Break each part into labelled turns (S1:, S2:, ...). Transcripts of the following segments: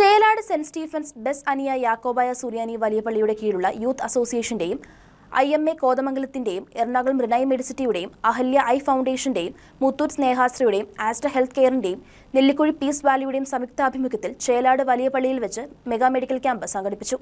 S1: Chelad saint Stephen's ബെസ് അനിയ യാക്കോബായ സൂര്യാനി വലിയ പള്ളിയുടെ കീഴിലുള്ള യൂത്ത് അസോസിയേഷന്റെയും ഐ എം എ കോതമംഗലത്തിന്റെയും എറണാകുളം റിനൈ മെഡിസിറ്റിയുടെയും അഹല്യ ഐ ഫൗണ്ടേഷന്റെയും മുത്തൂറ്റ് സ്നേഹാശ്രയുടെയും ആസ്റ്റർ ഹെൽത്ത് കെയറിന്റെയും നെല്ലിക്കുഴി പീസ് വാലിയുടെയും സംയുക്താഭിമുഖ്യത്തിൽ ചേലാട് വലിയപള്ളിയിൽ വെച്ച് മെഗാ മെഡിക്കൽ ക്യാമ്പ് സംഘടിപ്പിച്ചു.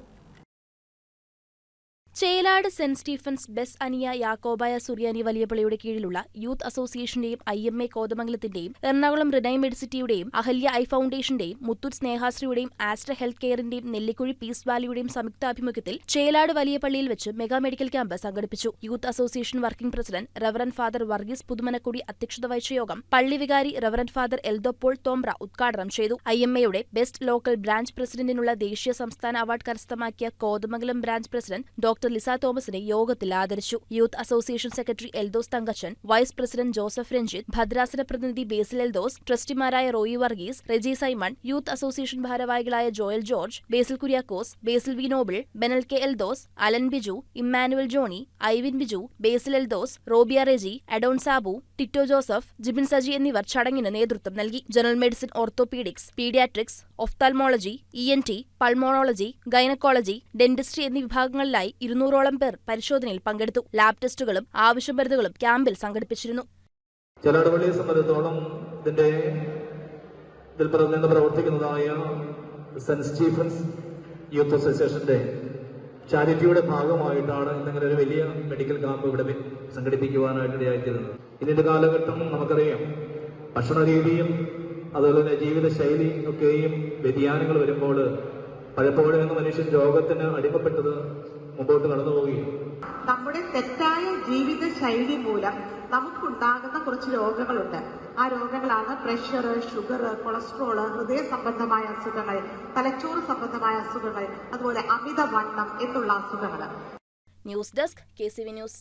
S1: ചേലാട് സെന്റ് സ്റ്റീഫൻസ് ബെസ് അനിയ യാക്കോബായ സുറിയാനി വലിയപള്ളിയുടെ കീഴിലുള്ള യൂത്ത് അസോസിയേഷന്റെയും ഐ എം എ കോതമംഗലത്തിന്റെയും എറണാകുളം റിനൈ മെഡിസിറ്റിയുടെയും അഹല്യ ഐ ഫൗണ്ടേഷന്റെയും മുത്തൂറ്റ് സ്നേഹാശ്രയുടെയും ആസ്ട്ര ഹെൽത്ത് കെയറിന്റെയും നെല്ലിക്കുഴി പീസ് വാലിയുടെയും സംയുക്താഭിമുഖ്യത്തിൽ ചേലാട് വലിയപ്പള്ളിയിൽ വെച്ച് മെഗാ മെഡിക്കൽ ക്യാമ്പ് സംഘടിപ്പിച്ചു. Youth association working president reverend father Varghese Puthumanakudy അധ്യക്ഷത വഹിച്ച യോഗം പള്ളി വികാരി റവറൻ ഫാദർ എൽദോപോൾ തോംബ്ര ഉദ്ഘാടനം ചെയ്തു. ഐ എം എയുടെ ബെസ്റ്റ് ലോക്കൽ ബ്രാഞ്ച് പ്രസിഡന്റിനുള്ള ദേശീയ സംസ്ഥാന അവാർഡ് കരസ്ഥമാക്കിയ Kothamangalam branch president doctor Lisa തോമസിനെ യോഗത്തിൽ ആദരിച്ചു. Youth association secretary Eldhos Thankachan vice president Joseph Ranjith ഭദ്രാസന പ്രതിനിധി Basil Eldhose ട്രസ്റ്റിമാരായ Roy Varghese Reji Simon youth association ഭാരവാഹികളായ Joel George Basil Kuriakose Basil V Noble Benal K Eldhos Alan Biju Emmanuel Johnny Ivin Biju Basil Eldhos Robiya Reji Adon Sabu Tito Joseph Jibin Saji എന്നിവർ ചടങ്ങിന് നേതൃത്വം നൽകി. General medicine orthopaedics paediatrics ophthalmology E N T pulmonology gynaecology dentistry എന്നീ വിഭാഗങ്ങളിലായി ഇരുന്നൂറോളം പേർ പരിശോധനയിൽ പങ്കെടുത്തു. ലാബ് ടെസ്റ്റുകളും ആവശ്യ മരുന്നുകളും ക്യാമ്പിൽ സംഘടിപ്പിച്ചിരുന്നു.
S2: ചെലാടുപള്ളിയെ സംബന്ധിച്ചോളം ഇതിന്റെ ഇതിൽ നിന്ന് പ്രവർത്തിക്കുന്നതായ സെന്റ് സ്റ്റീഫൻസ് യൂത്ത് അസോസിയേഷന്റെ ചാരിറ്റിയുടെ ഭാഗമായിട്ടാണ് ഇന്നിങ്ങനെ ഒരു വലിയ മെഡിക്കൽ ക്യാമ്പ് ഇവിടെ സംഘടിപ്പിക്കുവാനായിട്ട് ഇടയായിത്തീരുന്നത് ഇതിന്റെ കാലഘട്ടം നമുക്കറിയാം. ഭക്ഷണ രീതിയും അതുപോലെ തന്നെ ജീവിതശൈലി ഒക്കെയും വ്യതിയാനങ്ങൾ വരുമ്പോൾ പലപ്പോഴും മനുഷ്യൻ രോഗത്തിന് അടിമപ്പെട്ടത് മുമ്പോട്ട് കടന്നു പോവുകയാണ്.
S3: നമ്മുടെ തെറ്റായ ജീവിത ശൈലി മൂലം നമുക്കുണ്ടാകുന്ന കുറച്ച് രോഗങ്ങളുണ്ട്. ആ രോഗങ്ങളാണ് പ്രഷർ ഷുഗർ കൊളസ്ട്രോൾ ഹൃദയ സംബന്ധമായ അസുഖങ്ങൾ തലച്ചോറ് സംബന്ധമായ അസുഖങ്ങൾ അതുപോലെ അമിതവണ്ണം എന്നുള്ള അസുഖങ്ങൾ.
S1: News desk K C V news